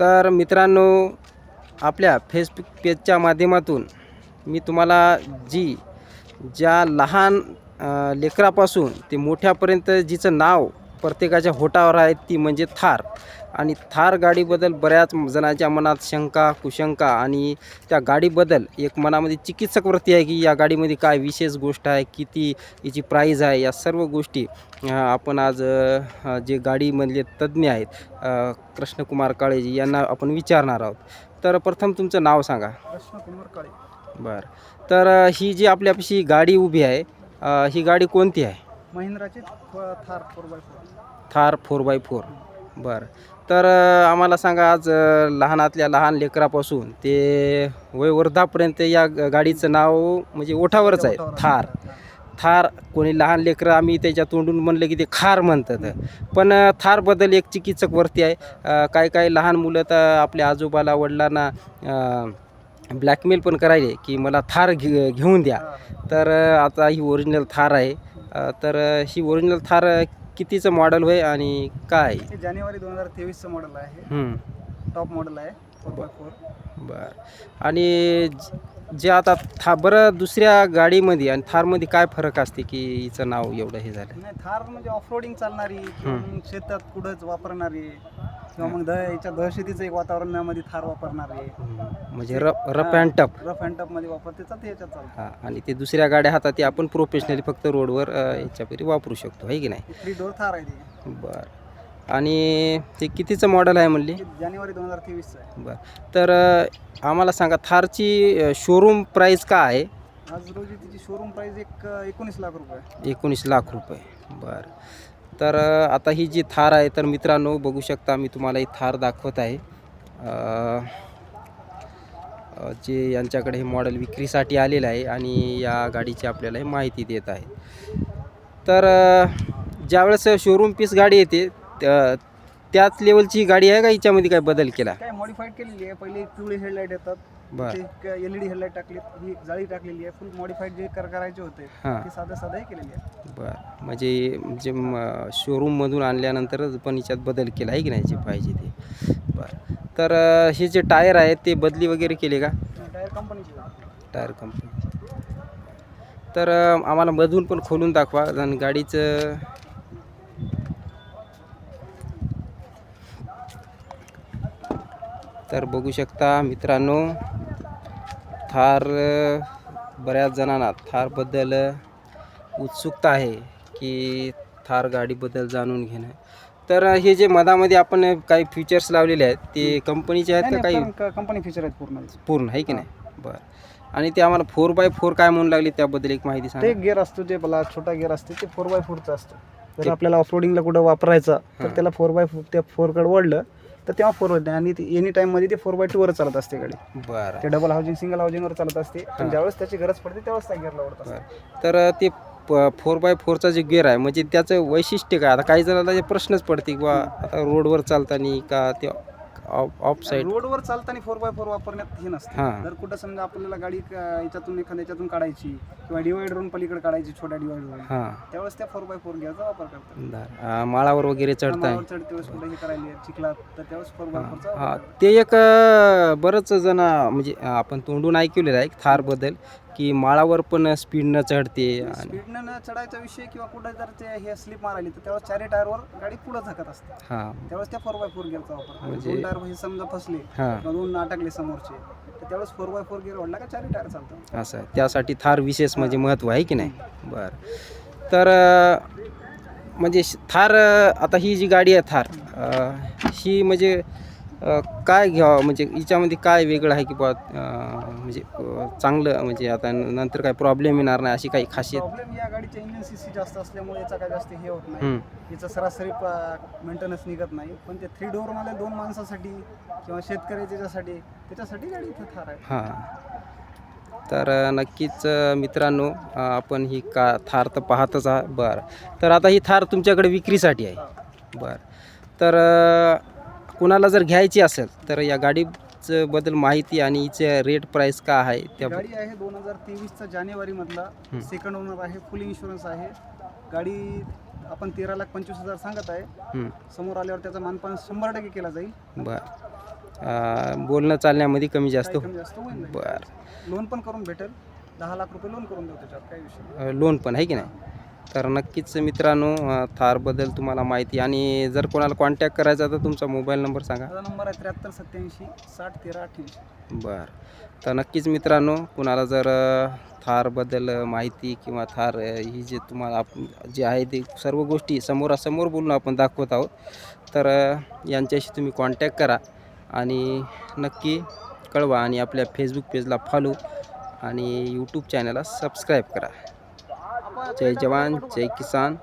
तर मित्रांनो आपल्या फेसबुक पेजच्या माध्यमातून मी तुम्हाला जी ज्या लहान लेकरापासून ते मोठ्यापर्यंत जिचं नाव प्रत्येकाच्या होटावर आहे ती म्हणजे थार. आणि थार गाडीबद्दल बऱ्याच जणांच्या मनात शंका कुशंका आणि त्या गाडीबद्दल एक मनामध्ये चिकित्सक वृत्ती आहे की या गाडीमध्ये काय विशेष गोष्ट आहे किती याची प्राईज आहे या सर्व गोष्टी आपण आज जे गाडीमधले तज्ज्ञ आहेत कृष्णकुमार काळेजी यांना आपण विचारणार आहोत. तर प्रथम तुमचं नाव सांगा. कृष्णकुमार काळे. बरं. तर ही जी आपल्यापाशी गाडी उभी आहे ही गाडी कोणती आहे? महिंद्राची Thar four by four Thar four by four बरं. तर अ, आम्हाला सांगा आज अ, लहानातल्या लहान लेकरापासून ते वयोवृद्धापर्यंत या ग- गाडीचं नाव म्हणजे ओठावरच आहे थार. थार कोणी लहान लेकरं आम्ही त्याच्या तोंडून म्हणलं की ते खार म्हणतात. पण अ, थारबद्दल एक चिकित्सक वरती आहे. अ, काही काही लहान मुलं तर आपल्या आजोबाला वडिलांना ब्लॅकमेल पण करायले की मला थार घे घेऊन द्या. तर अ, आता ही ओरिजिनल थार आहे. तर ही ओरिजिनल थार कितीचं मॉडेल होय आणि काय? हे जानेवारी दोन हजार तेवीसचं मॉडेल आहे. हं, टॉप मॉडेल आहे फोर बाय फोर बरं. आणि ज- जे आता था बरं दुसऱ्या गाडीमध्ये आणि थारमध्ये काय फरक असते की हिचं नाव एवढं हे झालं? नाही थार म्हणजे ऑफरोडिंग चालणारी किंवा मग शेतात कुठंच वापरणारी किंवा मग दह याच्या दहशतीचं एक वातावरणामध्ये थार वापरणारी हं, म्हणजे र rough and tough. Rough and टफमध्ये वापरते ते याच्यात चालतं. हां आणि ते दुसऱ्या गाड्या हातात ते आपण प्रोफेशनली फक्त रोडवर अ, याच्यापैकी वापरू शकतो आहे की नाही? थ्री डोर थार आहे ती. बरं. आणि ते कितीचं मॉडेल आहे म्हणली? जानेवारी दोन हजार तेवीसचं आहे. बरं. तर अ, आम्हाला सांगा थारची शोरूम प्राईस काय आहे? आज रोजी तिची शोरूम प्राइस एक अं, एकोणीस लाख रुपये. एकोणीस लाख रुपये. बरं. तर आता ही जी थार आहे तर मित्रांनो बघू शकता मी तुम्हाला ही थार दाखवत आहे. जे यांच्याकडे हे मॉडेल विक्रीसाठी आलेलं आहे आणि या गाडीची आपल्याला हे माहिती देत आहे. तर ज्यावेळेस शोरूम पीस गाडी येते त्या- त्याच लेवलची गाडी आहे का? हिच्यामध्ये काय बदल केला? काय मॉडिफाईड केलेली आहे. पहिले हेडलाईट येतात. बरं. एल ई डी हेडलाईट टाकली ही जाळी टाकलेली आहे फुल मॉडिफाईड जे कर करायचे होते हां. ते साधं साधं केलेली आहे. बरं. म्हणजे म- शोरूममधून आणल्यानंतरच पण हिच्यात बदल केला आहे की नाही जे पाहिजे ते? बरं. तर हे जे टायर आहेत ते बदली वगैरे केले का? टायर कंपनीची टायर कंपनी तर आम्हाला मधून पण खोलून दाखवा आणि गाडीचं तर बघू शकता मित्रांनो थार बऱ्याच जणांना थारबद्दल उत्सुकता आहे की थार गाडीबद्दल जाणून घेणं. तर हे जे मधामध्ये आपण काही फीचर्स लावलेले आहेत ते कंपनीचे आहेत का काही? कंपनी फीचर आहेत पूर्ण. पूर्ण आहे की नाही? बरं. आणि ते आम्हाला फोर बाय फोर काय म्हणून लागले त्याबद्दल एक माहिती ते सांगा गिअर असतो जे मला छोटा गिअर असते ते फोर बाय फोरचा असतो. जर आपल्याला ऑफरोडिंगला कुठं वापरायचा तर. त्याला फोर बाय फोर त्या फोरकडे वळलं तर तेव्हा फोर होत. नाही आणि एनी टाईममध्ये ते फोर बाय टूवर चालत असते गाडी. बरं. ते डबल हाऊसिंग सिंगल हाऊसिंगवर चालत असते. पण ज्यावेळेस त्याची गरज पडते त्यावेळेस त्या गिअरला ओढत असते. तर ते फोर बाय फोरचा जे गिअर आहे म्हणजे त्याचं वैशिष्ट्य काय? आता काही जणांना प्रश्नच पडते की बा आता रोडवर चालताना का ते ऑफ साईड रोडवर चालताना फोर बाय फोर वापरण्यात हे नसतं. हां. जर कुठं समजा आपल्याला गाडी क- याच्यातून एखाद्या याच्यातून काढायची किंवा डिवायडरवरून पलीकडे काढायची छोट्या डिवायडरवरून हां. त्यावेळेस त्या फोर बाय फोर गिअरचा वापर करतात. अ, माळावर वगैरे चढताय. माळावर चढते वेळेस कुठे हे करायला चिखलात तर त्यावेळेस फोर बाय फोरचा हां. ते एक अ, बरंच जण म्हणजे आपण तोंडून ऐकलेलं आहे थारबद्दल की माळावर पण स्पीडनं चढते आणि स्पीडनं न चढायचा विषय किंवा कुठे जर ते हे स्लिप मारायली तर त्यावेळेस चारी टायरवर गाडी पुढे झाकत असते. हां. त्यावेळेस त्या फोर बाय फोर गिअरचा वापर. म्हणजे- दोन टायर हे समजा फसले हां. किंवा दोन अटकले समोरचे तर त्यावेळेस फोर बाय फोर गिअर वाढला का चारी टायर चालतं असं आहे. त्यासाठी थार विशेष म्हणजे महत्त्व आहे की नाही? बरं. तर अ, म्हणजे श- थार अ, आता ही जी गाडी आहे थार अ, ही म्हणजे काय घ्यावं? म्हणजे हिच्यामध्ये काय वेगळं आहे की बा म्हणजे चांगलं? म्हणजे आता नंतर काय प्रॉब्लेम येणार नाही अशी काही खासियत? प्रॉब्लेम या गाडीचे इंजिन सी सी जास्त असल्यामुळे याचा काय जास्त हे होत नाही. हं. याचा सरासरी मेंटेनन्स निघत नाही. पण ते थ्री डोअरमध्ये दोन माणसासाठी किंवा शेतकऱ्याच्या याच्यासाठी त्याच्यासाठी गाडी इथे थार आहे. हां. तर नक्कीच अ, मित्रांनो अ, आपण ही का थार तर पाहतच आहात. बरं. तर आता ही थार तुमच्याकडे विक्रीसाठी आहे. बरं. तर अ, कुणाला जर घ्यायची असेल तर या गाडीचं बद्दल माहिती आणि हिचे रेट प्राईस काय आहे त्या गाडी आहे दोन हजार तेवीसचा जानेवारीमधला. हं. सेकंड ओनर आहे फुल इन्शुरन्स आहे. गाडी आपण तेरा लाख पंचवीस हजार सांगत आहे. हं, समोर आल्यावर त्याचा मानपान शंभर टक्के केला जाईल. बरं. बोलणं चालण्यामध्ये कमी जास्त होईल बरं. लोन पण करून भेटेल. दहा लाख रुपये लोन करून देऊ त्याच्यावर काही विषय. लोन पण आहे की नाही? तर नक्कीच मित्रांनो थारबद्दल तुम्हाला माहिती आणि जर कोणाला कॉन्टॅक्ट करायचा तर तुमचा मोबाईल नंबर सांगा. माझा नंबर आहे त्र्याहत्तर सत्याऐंशी साठ तेरा अठ्ठ्याऐंशी. बरं. तर नक्कीच मित्रांनो कुणाला जर थारबद्दल माहिती किंवा थार ही जे तुम्हाला आप जे आहे ते सर्व गोष्टी समोरासमोर बोलून आपण दाखवत आहोत. तर यांच्याशी तुम्ही कॉन्टॅक्ट करा आणि नक्की कळवा आणि आपल्या फेसबुक पेजला फॉलो आणि यूट्यूब चॅनलला सबस्क्राईब करा. जय जवान जय किसान